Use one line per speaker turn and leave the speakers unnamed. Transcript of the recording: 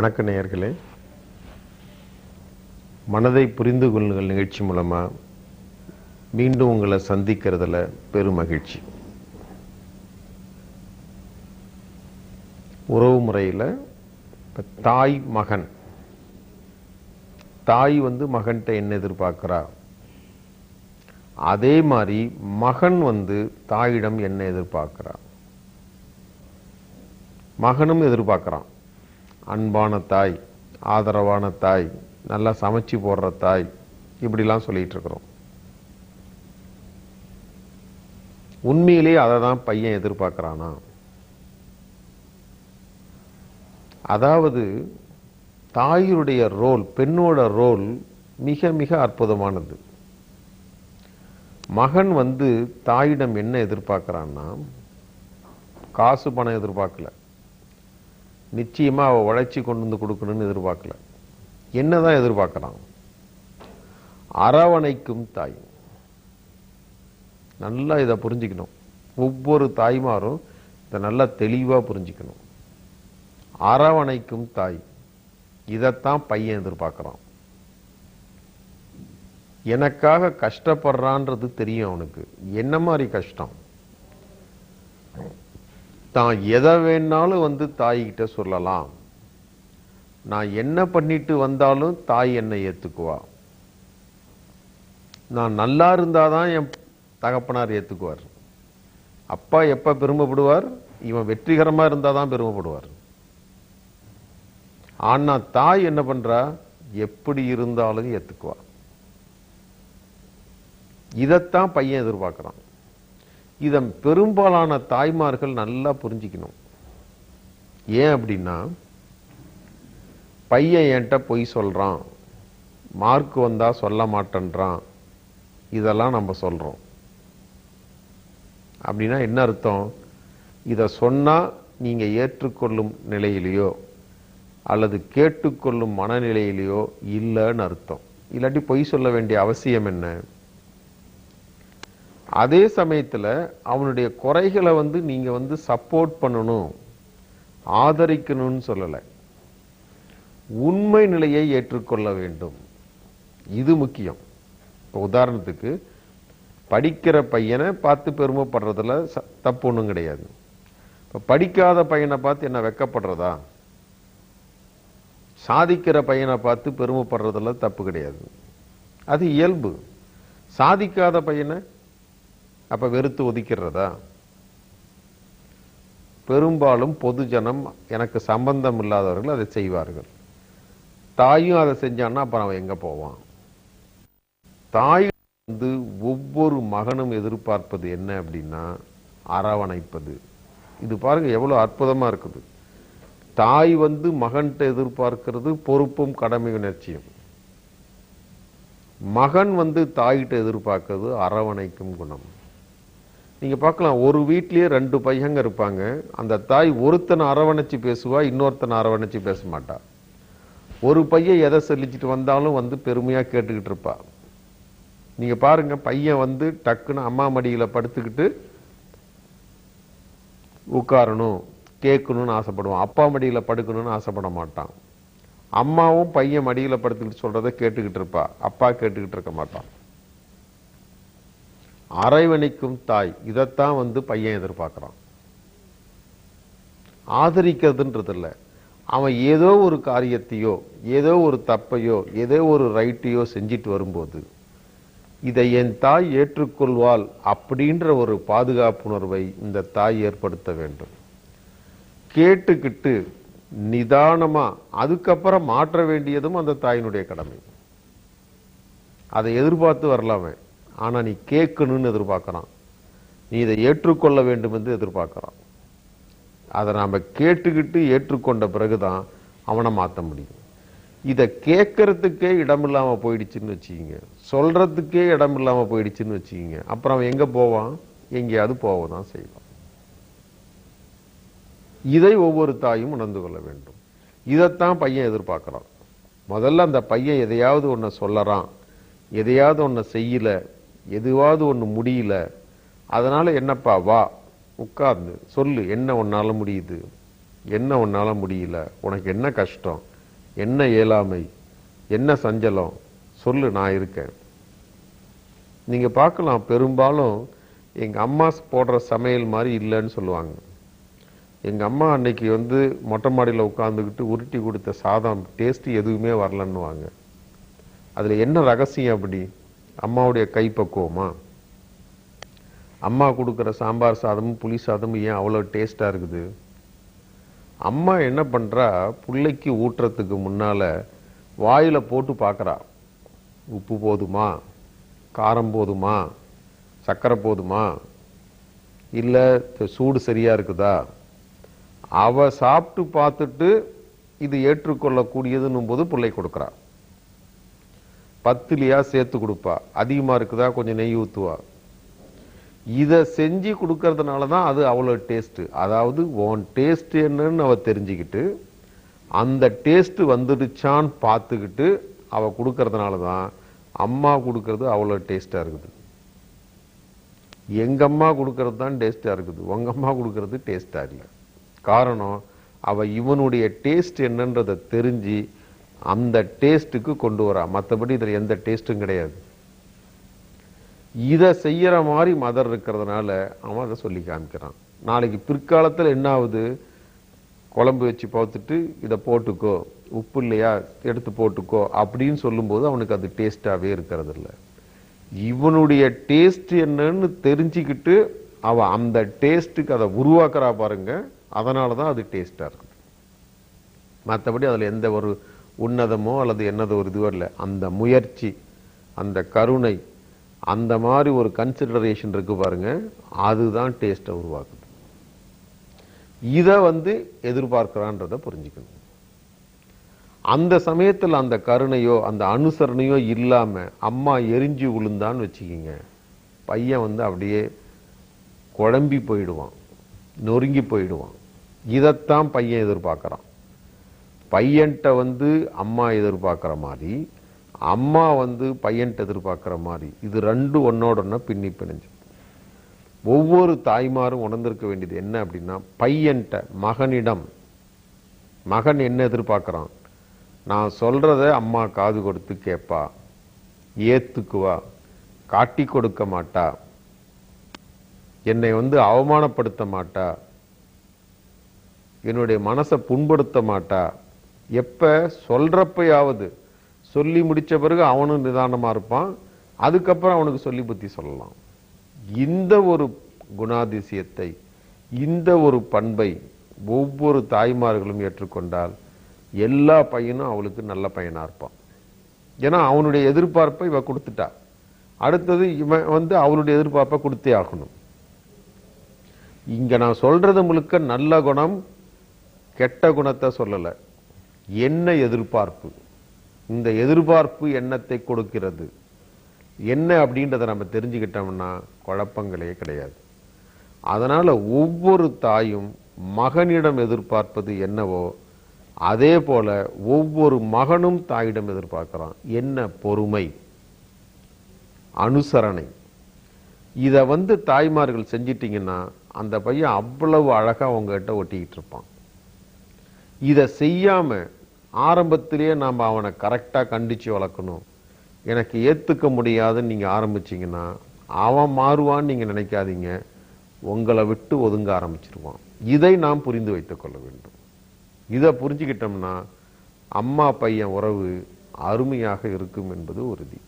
வணக்க நேயர்களே. மனதை புரிந்து கொள்ளுங்கள் நிகழ்ச்சி மூலமா. மீண்டும் உங்களை சந்திக்கிறதுல பெரும் மகிழ்ச்சி. உறவு முறையில் இப்போ தாய் மகன். தாய் வந்து மகன்கிட்ட என்ன எதிர்பார்க்குறா? அதே மாதிரி மகன் வந்து தாயிடம் என்ன எதிர்பார்க்குறா? மகனும் எதிர்பார்க்குறான். அன்பான தாய் ஆதரவான தாய் நல்லா சமைச்சு போடுற தாய் இப்படிலாம் சொல்லிகிட்டு இருக்கிறோம். உண்மையிலேயே அதை தான் பையன் எதிர்பார்க்குறானா? அதாவது தாயுடைய ரோல் பெண்ணோட ரோல் மிக மிக அற்புதமானது. மகன் வந்து தாயிடம் என்ன எதிர்பார்க்குறான்னா காசு பணம் எதிர்பார்க்கல. நிச்சயமா அவ உழைச்சி கொண்டு வந்து கொடுக்கணும்னு எதிர்பார்க்கல. என்னதான் எதிர்பார்க்குறான் அரவணைக்கும் தாய். நல்லா இதை புரிஞ்சுக்கணும். ஒவ்வொரு தாய்மாரும் இதை நல்லா தெளிவா புரிஞ்சுக்கணும். அரவணைக்கும் தாய். இதைத்தான் பையன் எதிர்பார்க்குறான். எனக்காக கஷ்டப்படுறான்றது தெரியும் அவனுக்கு. என்ன மாதிரி கஷ்டம்? தான் எதை வேணாலும் வந்து தாய்கிட்ட சொல்லலாம். நான் என்ன பண்ணிட்டு வந்தாலும் தாய் என்னை ஏற்றுக்குவா நான் நல்லா இருந்தாதான் என் தகப்பனார் ஏற்றுக்குவார் அப்பா எப்போ பெருமைப்படுவார்? இவன் வெற்றிகரமாக இருந்தால் தான் பெருமைப்படுவார். ஆனால் தாய் என்ன பண்ணுறா எப்படி இருந்தாலும் ஏற்றுக்குவா இதைத்தான் பையன் எதிர்பார்க்குறான். இதை பெரும்பாலான தாய்மார்கள் நல்லா புரிஞ்சுக்கணும். ஏன் அப்படின்னா பையன் என்கிட்ட பொய் சொல்கிறான் மார்க் வந்தால் சொல்ல மாட்டேன்றான் இதெல்லாம் நம்ம சொல்கிறோம் அப்படின்னா என்ன அர்த்தம்? இதை சொன்னால் நீங்கள் ஏற்றுக்கொள்ளும் நிலையிலையோ அல்லது கேட்டுக்கொள்ளும் மனநிலையிலையோ இல்லைன்னு அர்த்தம். இல்லாட்டி பொய் சொல்ல வேண்டிய அவசியம் என்ன? அதே சமயத்தில் அவனுடைய குறைகளை வந்து நீங்கள் வந்து சப்போர்ட் பண்ணணும். ஆதரிக்கணும்னு சொல்லலை. உண்மை நிலையை ஏற்றுக்கொள்ள வேண்டும். இது முக்கியம். இப்போ உதாரணத்துக்கு படிக்கிற பையனை பார்த்து பெருமைப்படுறதுல ச- தப்பு ஒன்றும் கிடையாது. இப்போ படிக்காத பையனை பார்த்து என்ன வெக்கப்படுறதா? சாதிக்கிற பையனை பார்த்து பெருமைப்படுறதுல தப்பு கிடையாது. அது இயல்பு. சாதிக்காத பையனை அப்போ வெறுத்து ஒதுக்கிறதா? பெரும்பாலும் பொதுஜனம் எனக்கு சம்பந்தம் இல்லாதவர்கள் அதை செய்வார்கள். தாயும் அதை செஞ்சான்னா அப்புறம் அவன் எங்கே போவான்? தாய் வந்து ஒவ்வொரு மகனும் எதிர்பார்ப்பது என்ன அப்படின்னா அரவணைப்பது. இது பாருங்க எவ்வளோ அற்புதமாக இருக்குது. தாய் வந்து மகன்கிட்ட எதிர்பார்க்கிறது பொறுப்பும் கடமை உணர்ச்சியும் மகன் வந்து தாய்கிட்ட எதிர்பார்க்கிறது அரவணைக்கும் குணம். நீங்கள் பார்க்கலாம் ஒரு வீட்லேயே ரெண்டு பையங்க இருப்பாங்க. அந்த தாய் ஒருத்தனை அரவணைச்சு பேசுவா இன்னொருத்தனை அரவணைச்சு பேச மாட்டா. ஒரு பையன் எதை சொல்லிச்சிட்டு வந்தாலும் வந்து பெருமையாக கேட்டுக்கிட்டு இருப்பா. நீங்கள் பாருங்கள் பையன் வந்து டக்குன்னு அம்மா மடியில் படுத்துக்கிட்டு உட்காரணும் கேட்கணும்னு ஆசைப்படுவான். அப்பா மடியில் படுக்கணும்னு ஆசைப்பட மாட்டான். அம்மாவும் பையன் மடியில் படுத்துக்கிட்டு சொல்கிறத கேட்டுக்கிட்டு இருப்பா. அப்பா கேட்டுக்கிட்டு இருக்க மாட்டான். அரைவணிக்கும் தாய். இதைத்தான் வந்து பையன் எதிர்பார்க்குறான். ஆதரிக்கிறதுன்றது இல்லை அவன் ஏதோ ஒரு காரியத்தையோ ஏதோ ஒரு தப்பையோ ஏதோ ஒரு ரைட்டையோ செஞ்சிட்டு வரும்போது இதை என் தாய் ஏற்றுக்கொள்வாள் அப்படின்ற ஒரு பாதுகாப்புணர்வை இந்த தாய் ஏற்படுத்த வேண்டும். கேட்டுக்கிட்டு நிதானமாக அதுக்கப்புறம் மாற்ற வேண்டியதும் அந்த தாயினுடைய கடமை. அதை எதிர்பார்த்து வரலாமே. ஆனால் நீ கேட்கணும்னு எதிர்பார்க்குறான். நீ இதை ஏற்றுக்கொள்ள வேண்டும் என்று எதிர்பார்க்குறான். அதை நாம் கேட்டுக்கிட்டு ஏற்றுக்கொண்ட பிறகுதான் அவனை மாற்ற முடியும். இதை கேட்கறதுக்கே இடம் இல்லாமல் போயிடுச்சுன்னு வச்சுக்கிங்க. சொல்கிறதுக்கே இடம் இல்லாமல் போயிடுச்சுன்னு வச்சுக்கிங்க. அப்புறம் அவன் எங்கே போவான்? எங்கேயாவது போவதான் செய்வான். இதை ஒவ்வொரு தாயும் உணர்ந்து கொள்ள வேண்டும். இதைத்தான் பையன் எதிர்பார்க்குறான். முதல்ல அந்த பையன் எதையாவது ஒன்றை சொல்லறான். எதையாவது ஒன்ன செய்யல. எதுவாவது ஒன்று முடியல அதனால் என்னப்பா வா உட்கார்ந்து சொல்லு என்ன உன்னால முடியுது? என்ன உன்னால முடியல? உனக்கு என்ன கஷ்டம்? என்ன இயலாமை என்ன சஞ்சலம்? சொல்லு நான் இருக்கேன். நீங்கள் பார்க்கலாம் பெரும்பாலும் எங்கள் அம்மா போடுற சமையல் மாதிரி இல்லைன்னு சொல்லுவாங்க. எங்கள் அம்மா அன்னைக்கு வந்து மொட்டை மாடியில் உட்காந்துக்கிட்டு உருட்டி கொடுத்த சாதம் டேஸ்ட்டு எதுவுமே வரலன்னுவாங்க. அதில் என்ன ரகசியம் அப்படி? அம்மாவுடைய கைப்பக்குவமா? அம்மா கொடுக்குற சாம்பார் சாதமும் புளி சாதமும் ஏன் அவ்வளோ டேஸ்ட்டாக இருக்குது? அம்மா என்ன பண்ணுறா புள்ளைக்கு ஊட்டுறதுக்கு முன்னால வாயில் போட்டு பார்க்குறா உப்பு போதுமா? காரம் போதுமா? சர்க்கரை போதுமா? இல்லை சூடு சரியாக இருக்குதா? அவ சாப்பிட்டு பார்த்துட்டு இது ஏற்றுக்கொள்ளக்கூடியதுன்னும் போது பிள்ளை கொடுக்குறா. பத்துலையா சேர்த்து கொடுப்பா. அதிகமாக இருக்குதா? கொஞ்சம் நெய் ஊற்றுவா இதை செஞ்சு கொடுக்கறதுனால தான் அது அவ்வளோ டேஸ்ட்டு. அதாவது உன் டேஸ்ட் என்னன்னு அவ தெரிஞ்சுக்கிட்டு அந்த டேஸ்ட்டு வந்துடுச்சான்னு பார்த்துக்கிட்டு அவ கொடுக்கறதுனால தான் அம்மா கொடுக்கறது அவ்வளோ டேஸ்ட்டாக இருக்குது. எங்கள் அம்மா கொடுக்கறது தான் டேஸ்ட்டாக இருக்குது. உங்கள் அம்மா கொடுக்கறது டேஸ்ட்டாக இல்லை. காரணம் அவள் இவனுடைய டேஸ்ட் என்னன்றதை தெரிஞ்சு அந்த டேஸ்ட்டுக்கு கொண்டு வரா. மற்றபடி இதில் எந்த டேஸ்ட்டும் கிடையாது. இதை செய்கிற மாதிரி மதர் இருக்கிறதுனால அவன் அதை சொல்லி காமிக்கிறான். நாளைக்கு பிற்காலத்தில் என்ன ஆகுது குழம்பு வச்சு பார்த்துட்டு இதை போட்டுக்கோ. உப்பு இல்லையா? எடுத்து போட்டுக்கோ. அப்படின்னு சொல்லும்போது அவனுக்கு அது டேஸ்ட்டாகவே இருக்கிறது இல்லை இவனுடைய டேஸ்ட் என்னன்னு தெரிஞ்சுக்கிட்டு அவன் அந்த டேஸ்ட்டுக்கு அதை உருவாக்குறா பாருங்க. அதனால தான் அது டேஸ்ட்டாக இருக்குது மற்றபடி அதில் எந்த ஒரு உன்னதமோ அல்லது என்னதோ ஒரு இதுவோ இல்லை. அந்த முயற்சி அந்த கருணை அந்த மாதிரி ஒரு கன்சிடரேஷன் இருக்கு பாருங்க அதுதான் டேஸ்ட்டை உருவாக்குது. இதை வந்து எதிர்பார்க்குறான்றதை புரிஞ்சுக்கணும். அந்த சமயத்துல அந்த கருணையோ அந்த அனுசரணையோ இல்லாம அம்மா எரிஞ்சு விழுந்தான்னு வச்சுக்கிங்க பையன் வந்து அப்படியே குழம்பி போயிடுவான் நொறுங்கி போயிடுவான். இதைத்தான் பையன் எதிர்பார்க்குறான். பையன்கிட்ட வந்து அம்மா எதிர்பார்க்குற மாதிரி அம்மா வந்து பையன்கிட்ட எதிர்பார்க்குற மாதிரி இது ரெண்டு ஒன்னோட ஒன்று பின்னி பிணைஞ்சு. ஒவ்வொரு தாய்மாரும் உணர்ந்திருக்க வேண்டியது என்ன அப்படின்னா பையன்கிட்ட மகனிடம் மகன் என்ன எதிர்பார்க்குறான்? நான் சொல்கிறத அம்மா காது கொடுத்து கேட்பா ஏற்றுக்குவா காட்டி கொடுக்க மாட்டா என்னை வந்து அவமானப்படுத்த மாட்டா என்னுடைய மனசை புண்படுத்த மாட்டா எப்போ சொல்கிறப்பையாவது சொல்லி முடித்த பிறகு அவனும் நிதானமாக இருப்பான். அதுக்கப்புறம் அவனுக்கு சொல்லி புத்தி சொல்லலாம். இந்த ஒரு குணாதிசயத்தை இந்த ஒரு பண்பை ஒவ்வொரு தாய்மார்களும் ஏற்றுக்கொண்டால் எல்லா பையனும் அவளுக்கு நல்ல பையனாக இருப்பான். ஏன்னா அவனுடைய எதிர்பார்ப்பை இவ கொடுத்துட்டா. அடுத்தது இவன் வந்து அவளுடைய எதிர்பார்ப்பை கொடுத்தே ஆகணும். இங்கே நான் சொல்கிறது முழுக்க நல்ல குணம் கெட்ட குணத்தை சொல்லலை. என்ன எதிர்பார்ப்பு? இந்த எதிர்பார்ப்பு எண்ணத்தை கொடுக்கிறது? என்ன அப்படின்றத நம்ம தெரிஞ்சுக்கிட்டோம்னா குழப்பங்களே கிடையாது. அதனால் ஒவ்வொரு தாயும் மகனிடம் எதிர்பார்ப்பது என்னவோ அதே போல் ஒவ்வொரு மகனும் தாயிடம் எதிர்பார்க்குறான். என்ன பொறுமை? அனுசரணை. இதை வந்து தாய்மார்கள் செஞ்சிட்டிங்கன்னா அந்த பையன் அவ்வளவு அழகாக அவங்ககிட்ட ஒட்டிக்கிட்டு இருப்பான். இதை செய்யாம ஆரம்பத்திலேயே நாம் அவனை கரெக்டாக கண்டிச்சு வளர்க்கணும். எனக்கு ஏற்றுக்க முடியாதுன்னு நீங்கள் ஆரம்பிச்சீங்கன்னா அவன் மாறுவான்னு நீங்கள் நினைக்காதீங்க. உங்களை விட்டு ஒதுங்க ஆரம்பிச்சிருவான். இதை நாம் புரிந்து வைத்துக்கொள்ள வேண்டும். இதை புரிஞ்சுக்கிட்டோம்னா அம்மா பையன் உறவு அருமையாக இருக்கும் என்பது உறுதி.